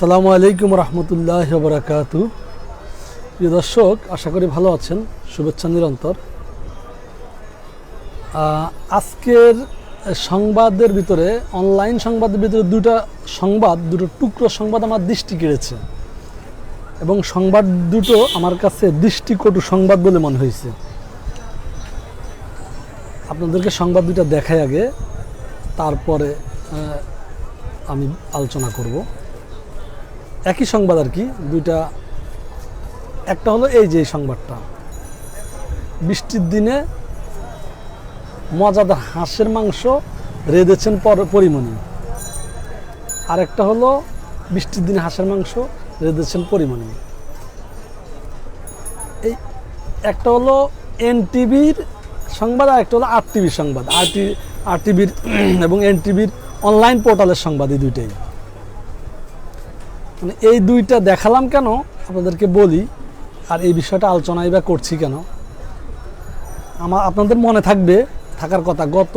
আসসালামু আলাইকুম রহমতুল্লাহ বরাকাতু প্রিয় দর্শক, আশা করি ভালো আছেন। শুভেচ্ছা নিরন্তর। আজকের সংবাদের ভিতরে, অনলাইন সংবাদের ভিতরে দুটা সংবাদ, দুটো টুকরো সংবাদ আমার দৃষ্টি কেড়েছে। এবং সংবাদ দুটো আমার কাছে দৃষ্টিকটু সংবাদ বলে মনে হয়েছে। আপনাদেরকে সংবাদ দুটো দেখাই আগে, তারপরে আমি আলোচনা করব। একই সংবাদ আর কি, দুইটা, একটা হলো এই যে সংবাদটা। বৃষ্টির দিনে মজাদার হাঁসের মাংস রেঁধেছেন পর- পরিমণি। আরেকটা হলো বৃষ্টির দিনে হাঁসের মাংস রেঁধেছেন পরিমণি। এই একটা হলো এনটিভির সংবাদ আর একটা হলো আর টিভির সংবাদ। আর টি আর টিভির এবং এনটিভির অনলাইন পোর্টালের সংবাদ এই দুইটাই। মানে এই দুইটা দেখালাম কেন আপনাদেরকে বলি, আর এই বিষয়টা আলোচনাই বা করছি কেন? আমার আপনাদের মনে থাকবে, থাকার কথা, গত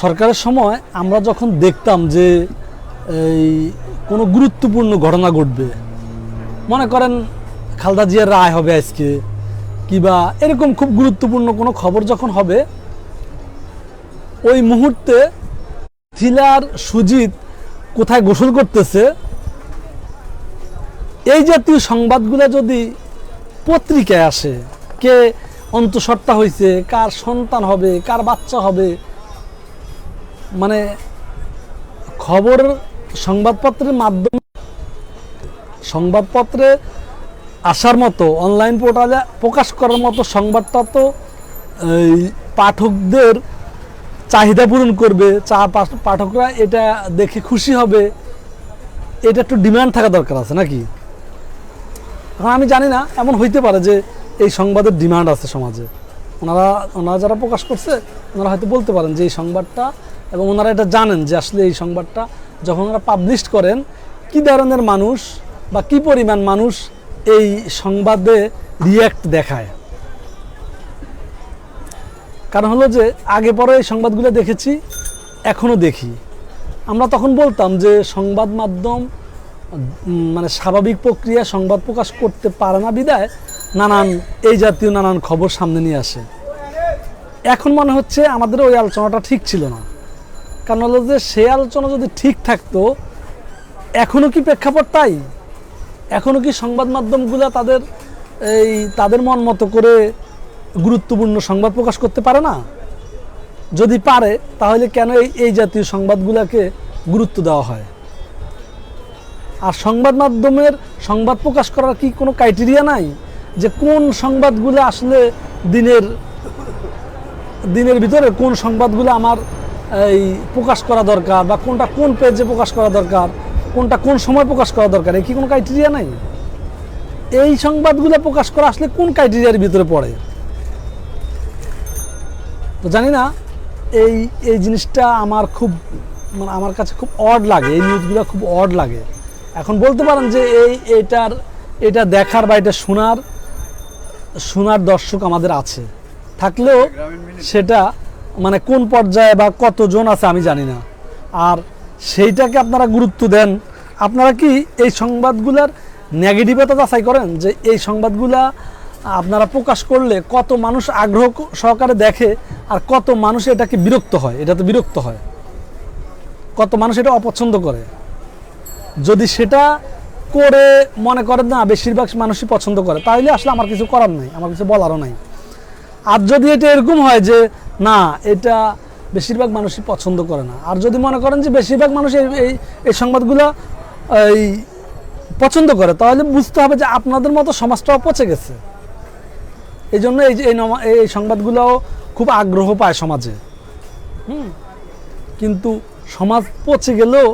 সরকারের সময় আমরা যখন দেখতাম যে এই কোনো গুরুত্বপূর্ণ ঘটনা ঘটবে, মনে করেন খালদা জিয়ার রায় হবে আজকে, কিবা এরকম খুব গুরুত্বপূর্ণ কোনো খবর যখন হবে, ওই মুহূর্তে থিলার সুজিত কোথায় গোসল করতেছে এই জাতীয় সংবাদগুলো যদি পত্রিকায় আসে, কে অন্তঃসত্ত্বা হয়েছে কার সন্তান হবে, কার বাচ্চা হবে মানে খবর সংবাদপত্রের মাধ্যমে সংবাদপত্রে আসার মতো, অনলাইন পোর্টালে প্রকাশ করার মতো সংবাদটা তো এই পাঠকদের চাহিদা পূরণ করবে, চা পাঠ- পাঠকরা এটা দেখে খুশি হবে, এটা একটু ডিমান্ড থাকা দরকার আছে নাকি? এখন আমি জানি না, এমন হইতে পারে যে এই সংবাদের ডিমান্ড আছে সমাজে। ওনারা ওনারা যারা প্রকাশ করছে, ওনারা হয়তো বলতে পারেন যে এই সংবাদটা এবং ওনারা এটা জানেন যে আসলে এই সংবাদটা যখন ওনারা পাবলিশ করেন, কি ধরনের মানুষ বা কি পরিমাণ মানুষ এই সংবাদে রিয়্যাক্ট দেখায়। কারণ হলো যে, আগে পরে এই সংবাদগুলো দেখেছি এখনও দেখি। আমরা তখন বলতাম যে সংবাদ মাধ্যম মানে স্বাভাবিক প্রক্রিয়া সংবাদ প্রকাশ করতে পারে না বিদায়, নানান, এই জাতীয় নানান খবর সামনে নিয়ে আসে। এখন মনে হচ্ছে আমাদের ওই আলোচনাটা ঠিক ছিল না। কারণ হলো যে সে আলোচনা যদি ঠিক থাকতো এখনও কি প্রেক্ষাপট তাই? এখনও কি সংবাদ মাধ্যমগুলো তাদের এই তাদের মন মতো করে গুরুত্বপূর্ণ সংবাদ প্রকাশ করতে পারে না? যদি পারে, তাহলে কেন এই এই জাতীয় সংবাদগুলোকে গুরুত্ব দেওয়া হয়? আর সংবাদ মাধ্যমের সংবাদ প্রকাশ করার কি কোনো ক্রাইটেরিয়া নাই? যে কোন সংবাদগুলো আসলে দিনের দিনের ভিতরে কোন সংবাদগুলো আমার, এই প্রকাশ করা দরকার বা কোনটা কোন পেজে প্রকাশ করা দরকার, কোনটা কোন সময় প্রকাশ করা দরকার এই কি কোনো ক্রাইটেরিয়া নাই? এই সংবাদগুলো প্রকাশ করা আসলে কোন ক্রাইটেরিয়ার ভিতরে পড়ে? তো জানি না, এই এই জিনিসটা আমার খুব মানে আমার কাছে খুব অড লাগে, এই নিউজগুলো খুব অড লাগে। এখন বলতে পারেন যে এই এটার এটা দেখার বা এটা শোনার শোনার দর্শক আমাদের আছে। থাকলেও সেটা মানে কোন পর্যায়ে বা কতজন আছে আমি জানি না। আর সেইটাকে আপনারা গুরুত্ব দেন। আপনারা কি এই সংবাদগুলার নেগেটিভতা যাচাই করেন? যে এই সংবাদগুলা আপনারা প্রকাশ করলে কত মানুষ আগ্রহ সহকারে দেখে আর কত মানুষ এটাকে বিরক্ত হয়? এটাতে বিরক্ত হয়। কত মানুষ এটা অপছন্দ করে? যদি সেটা করে মনে করেন না, বেশিরভাগ মানুষই পছন্দ করে তাহলে আসলে আমার কিছু করার নাই, আমার কিছু বলারও নাই। আর যদি এটা এরকম হয় যে, না, এটা বেশিরভাগ মানুষই পছন্দ করে না, আর যদি মনে করেন যে, বেশিরভাগ মানুষ এই এই সংবাদগুলো, এই, পছন্দ করে, তাহলে বুঝতে হবে যে, আপনাদের মতো সমাজটাও পচে গেছে। এই জন্য এই যে এই সংবাদগুলোও খুব আগ্রহ পায় সমাজে। হুম? কিন্তু সমাজ পচে গেলেও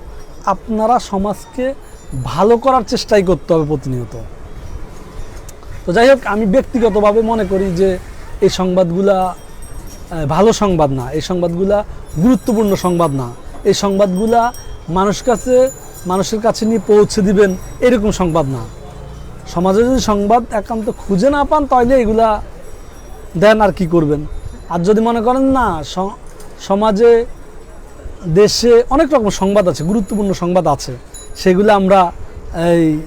আপনারা সমাজকে ভালো করার চেষ্টাই করতে হবে প্রতিনিয়ত। তো যাই হোক, আমি ব্যক্তিগতভাবে মনে করি যে এই সংবাদগুলা ভালো সংবাদ না, এই সংবাদগুলা গুরুত্বপূর্ণ সংবাদ না। এই সংবাদগুলা মানুষ কাছে, মানুষের কাছে নিয়ে পৌঁছে দিবেন এরকম সংবাদ না। সমাজে যদি সংবাদ একান্ত খুঁজে না পান, তাহলে এগুলা দেন আর কি করবেন। আর যদি মনে করেন না সমাজে দেশে অনেক রকম সংবাদ আছে, গুরুত্বপূর্ণ সংবাদ আছে। সেগুলো আমরা এই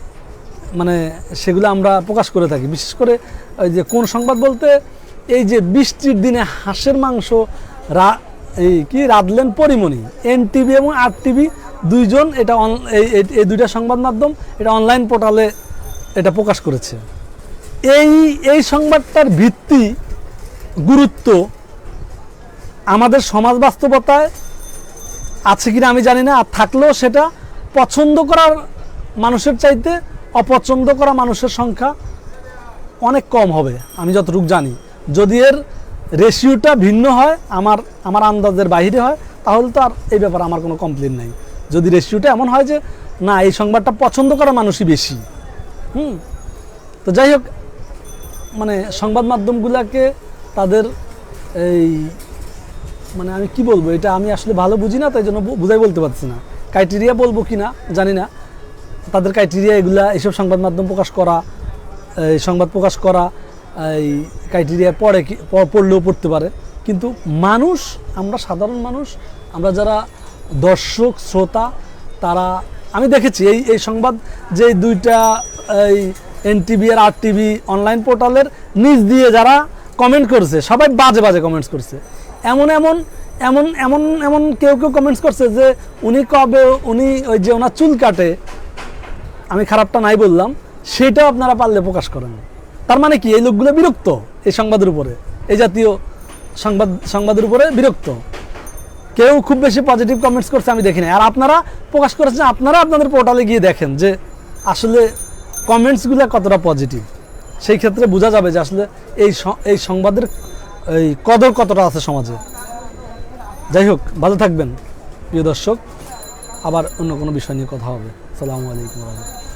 মানে সেগুলো আমরা প্রকাশ করে থাকি। বিশেষ করে ওই যে কোন সংবাদ বলতে এই যে বৃষ্টির দিনে হাঁসের মাংস, রা, এই কি রাঁধলেন পরিমণি এন টিভি এবং আর টিভি দুইজন এটা অন- এই, এই- দুইটা সংবাদ মাধ্যম এটা অনলাইন পোর্টালে এটা প্রকাশ করেছে। এই এই সংবাদটার ভিত্তি গুরুত্ব আমাদের সমাজ বাস্তবতায় আছে কিনা আমি জানি না, আর থাকলেও সেটা পছন্দ করার মানুষের চাইতে অপছন্দ করা মানুষের সংখ্যা অনেক কম হবে, আমি যতটুকু জানি। যদি এর রেশিওটা ভিন্ন হয়, আমার আমার আন্দাজের বাইরে হয়, তাহলে তো আর এই ব্যাপারে আমার কোনো কমপ্লেন নাই। যদি রেশিওটা এমন হয় যে, না, এই সংবাদটা পছন্দ করা মানুষই বেশি, হুম? তো যাই হোক মানে সংবাদ মাধ্যমগুলোকে তাদের এই মানে আমি কি বলব, এটা আমি আসলে ভালো বুঝি না, তাই জন্য বুঝাই বলতে পারছি না। ক্রাইটেরিয়া বলব কি না, জানি না। তাদের ক্রাইটেরিয়া এগুলা, এইসব সংবাদ মাধ্যম প্রকাশ করা সংবাদ প্রকাশ করা, এই ক্রাইটেরিয়া পড়ে পড়লেও পড়তে পারে। কিন্তু মানুষ, আমরা সাধারণ মানুষ, আমরা যারা দর্শক, শ্রোতা, তারা, আমি দেখেছি এই এই সংবাদ যে দুইটা, এই এন টিভি আর আর টিভি অনলাইন পোর্টালের নিজ দিয়ে যারা কমেন্ট করছে, সবাই বাজে বাজে কমেন্টস করছে। এমন এমন এমন এমন এমন কেউ কেউ কমেন্টস করছে যে উনি কবে, উনি ওই যে ওনার চুল কাটে, আমি খারাপটা নাই বললাম, সেটাও আপনারা পারলে প্রকাশ করেন। তার মানে কি? এই লোকগুলো বিরক্ত এই সংবাদের উপরে। এই জাতীয় সংবাদ, সংবাদের উপরে বিরক্ত। কেউ খুব বেশি পজিটিভ কমেন্টস করছে আমি দেখি না আর আপনারা প্রকাশ করেছেন, আপনারা আপনাদের পোর্টালে গিয়ে দেখেন যে আসলে কমেন্টসগুলো কতটা পজিটিভ সেই ক্ষেত্রে বোঝা যাবে যে আসলে এই এই সংবাদের এই কদর কতটা আছে সমাজে? যাই হোক, ভালো থাকবেন, প্রিয় দর্শক। আবার অন্য কোনো বিষয় নিয়ে কথা হবে। সালামু আলাইকুম রহমতুল্লাহ।